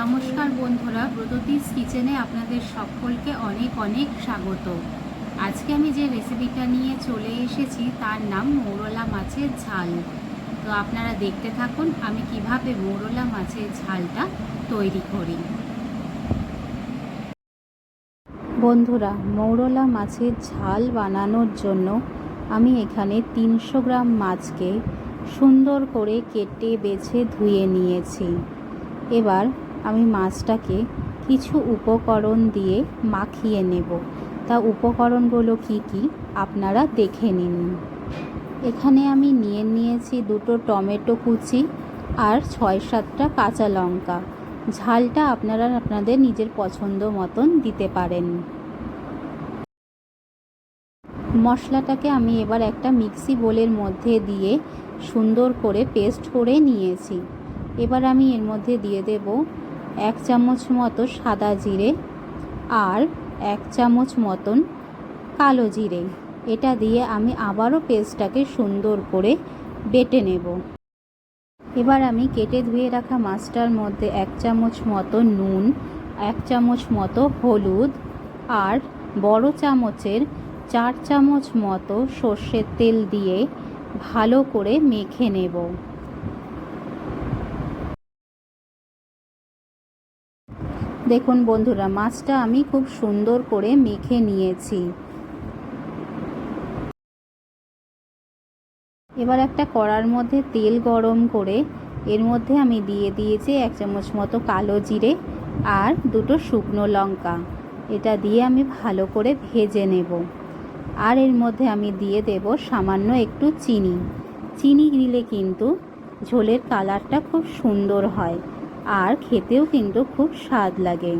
নমস্কার বন্ধুরা ব্রততিস কিচেনে আপনাদের সকলকে অনেক অনেক স্বাগত। আজকে আমি যে রেসিপিটা নিয়ে চলে এসেছি, তার নাম মৌরলা মাছের ঝাল। তো আপনারা দেখতে থাকুন, আমি কীভাবে মৌরলা মাছের ঝালটা তৈরি করি। বন্ধুরা, মৌরলা মাছের ঝাল বানানোর জন্য আমি এখানে তিনশো গ্রাম মাছকে সুন্দর করে কেটে বেছে ধুয়ে নিয়েছি। এবার আমি মাছটাকে কিছু উপকরণ দিয়ে মাখিয়ে নেব। তা উপকরণগুলো কি কি? আপনারা দেখে নিন। এখানে আমি নিয়ে নিয়েছি দুটো টমেটো কুচি আর ছয় সাতটা কাঁচা লঙ্কা। ঝালটা আপনারা আপনাদের নিজের পছন্দ মতন দিতে পারেন। মশলাটাকে আমি এবার একটা মিক্সি বোলের মধ্যে দিয়ে সুন্দর করে পেস্ট করে নিয়েছি। এবার আমি এর মধ্যে দিয়ে দেব এক চামচ মতো সাদা জিরে আর এক চামচ মতন কালো জিরে। এটা দিয়ে আমি আবারও পেস্টটাকে সুন্দর করে বেটে নেব। এবার আমি কেটে ধুয়ে রাখা মাছটার মধ্যে এক চামচ মতো নুন, এক চামচ মতো হলুদ আর বড় চামচের চার চামচ মতো সর্ষের তেল দিয়ে ভালো করে মেখে নেব। দেখুন বন্ধুরা, মাছটা আমি খুব সুন্দর করে মেখে নিয়েছি। এবার একটা কড়ার মধ্যে তেল গরম করে এর মধ্যে আমি দিয়ে দিয়েছি এক চামচ মতো কালো জিরে আর দুটো শুকনো লঙ্কা। এটা দিয়ে আমি ভালো করে ভেজে নেব। আর এর মধ্যে আমি দিয়ে দেব সামান্য একটু চিনি। চিনি দিলে কিন্তু ঝোলের কালারটা খুব সুন্দর হয়। আর খেতেও কিন্তু খুব স্বাদ লাগে।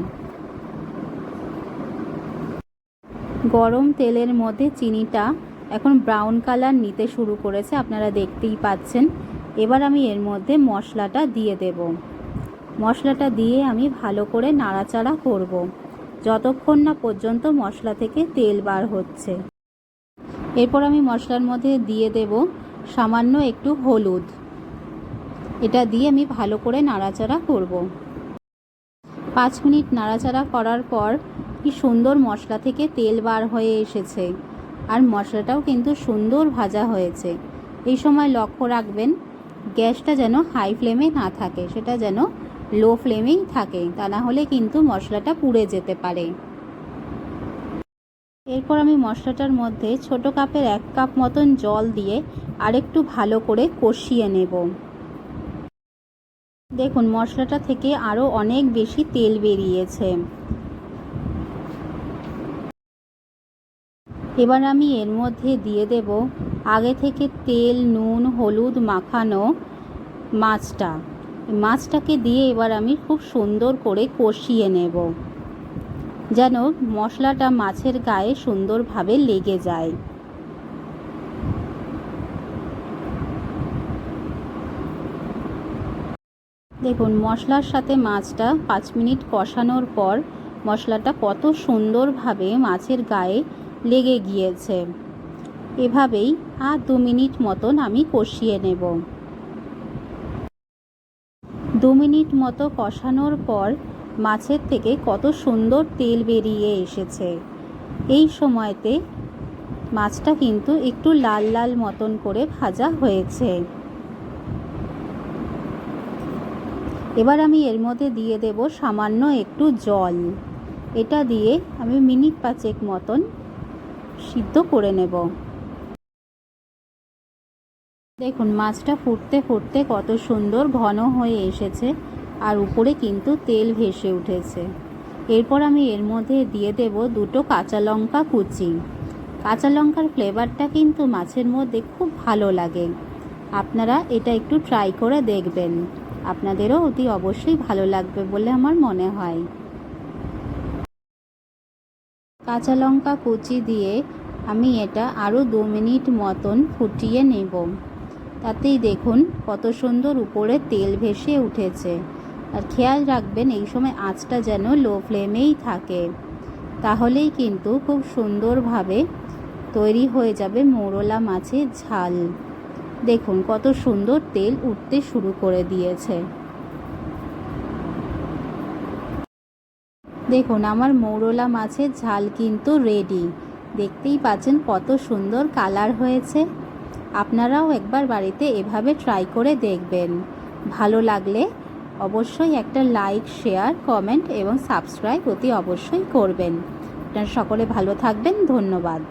গরম তেলের মধ্যে চিনিটা এখন ব্রাউন কালার নিতে শুরু করেছে, আপনারা দেখতেই পাচ্ছেন। এবার আমি এর মধ্যে মশলাটা দিয়ে দেব। মশলাটা দিয়ে আমি ভালো করে নাড়াচাড়া করব। যতক্ষণ না পর্যন্ত মশলা থেকে তেল বার হচ্ছে। এরপর আমি মশলার মধ্যে দিয়ে দেব সামান্য একটু হলুদ। এটা দিয়ে আমি ভালো করে নাড়াচাড়া করব। পাঁচ মিনিট নাড়াচাড়া করার পর কি সুন্দর মশলা থেকে তেল বার হয়ে এসেছে। আর মশলাটাও কিন্তু সুন্দর ভাজা হয়েছে। এই সময় লক্ষ্য রাখবেন, গ্যাসটা যেন হাই ফ্লেমে না থাকে, সেটা যেন লো ফ্লেমেই থাকে, তা না হলে কিন্তু মশলাটা পুড়ে যেতে পারে। এরপর আমি মশলাটার মধ্যে ছোট কাপের এক কাপ মতন জল দিয়ে আরেকটু ভালো করে কষিয়ে নেব। দেখুন, মশলাটা থেকে আরও অনেক বেশি তেল বেরিয়েছে। এবার আমি এর মধ্যে দিয়ে দেব আগে থেকে তেল, নুন, হলুদ মাখানো মাছটা। মাছটাকে দিয়ে এবার আমি খুব সুন্দর করে কষিয়ে নেব, যেন মশলাটা মাছের গায়ে সুন্দরভাবে লেগে যায়। দেখুন, মশলার সাথে মাছটা পাঁচ মিনিট কষানোর পর মশলাটা কত সুন্দরভাবে মাছের গায়ে লেগে গিয়েছে। এভাবেই আর দু মিনিট মতন আমি কষিয়ে নেব। দু মিনিট মতো কষানোর পর মাছের থেকে কত সুন্দর তেল বেরিয়ে এসেছে। এই সময়তে মাছটা কিন্তু একটু লাল লাল মতন করে ভাজা হয়েছে। এবার আমি এর মধ্যে দিয়ে দেব সামান্য একটু জল। এটা দিয়ে আমি মিনিট পাঁচেক মতন সিদ্ধ করে নেব। দেখুন, মাছটা ফুটতে ফুটতে কত সুন্দর ঘন হয়ে এসেছে আর উপরে কিন্তু তেল ভেসে উঠেছে। এরপর আমি এর মধ্যে দিয়ে দেব দুটো কাঁচা লঙ্কা কুচি। কাঁচা লঙ্কার ফ্লেভারটা কিন্তু মাছের মধ্যে খুব ভালো লাগে। আপনারা এটা একটু ট্রাই করে দেখবেন। আপনাদেরও অতি অবশ্যই ভালো লাগবে বলে আমার মনে হয়। কাঁচা লঙ্কা কুচি দিয়ে আমি এটা আরও দু মিনিট মতন ফুটিয়ে নেব। তাতেই দেখুন কত সুন্দর উপরে তেল ভেসে উঠেছে। আর খেয়াল রাখবেন এই সময় আঁচটা যেন লো ফ্লেমেই থাকে। তাহলেই কিন্তু খুব সুন্দরভাবে তৈরি হয়ে যাবে মোরলা মাছের ঝাল। দেখুন কত সুন্দর তেল উঠতে শুরু করে দিয়েছে। দেখুন আমার মৌরলা মাছের ঝাল কিন্তু রেডি দেখতেই পাচ্ছেন কত সুন্দর কালার হয়েছে। আপনারাও একবার বাড়িতে এভাবে ট্রাই করে দেখবেন। ভালো লাগলে অবশ্যই একটা লাইক শেয়ার কমেন্ট এবং সাবস্ক্রাইব অতি অবশ্যই করবেন। আপনারা সকলে ভালো থাকবেন, ধন্যবাদ।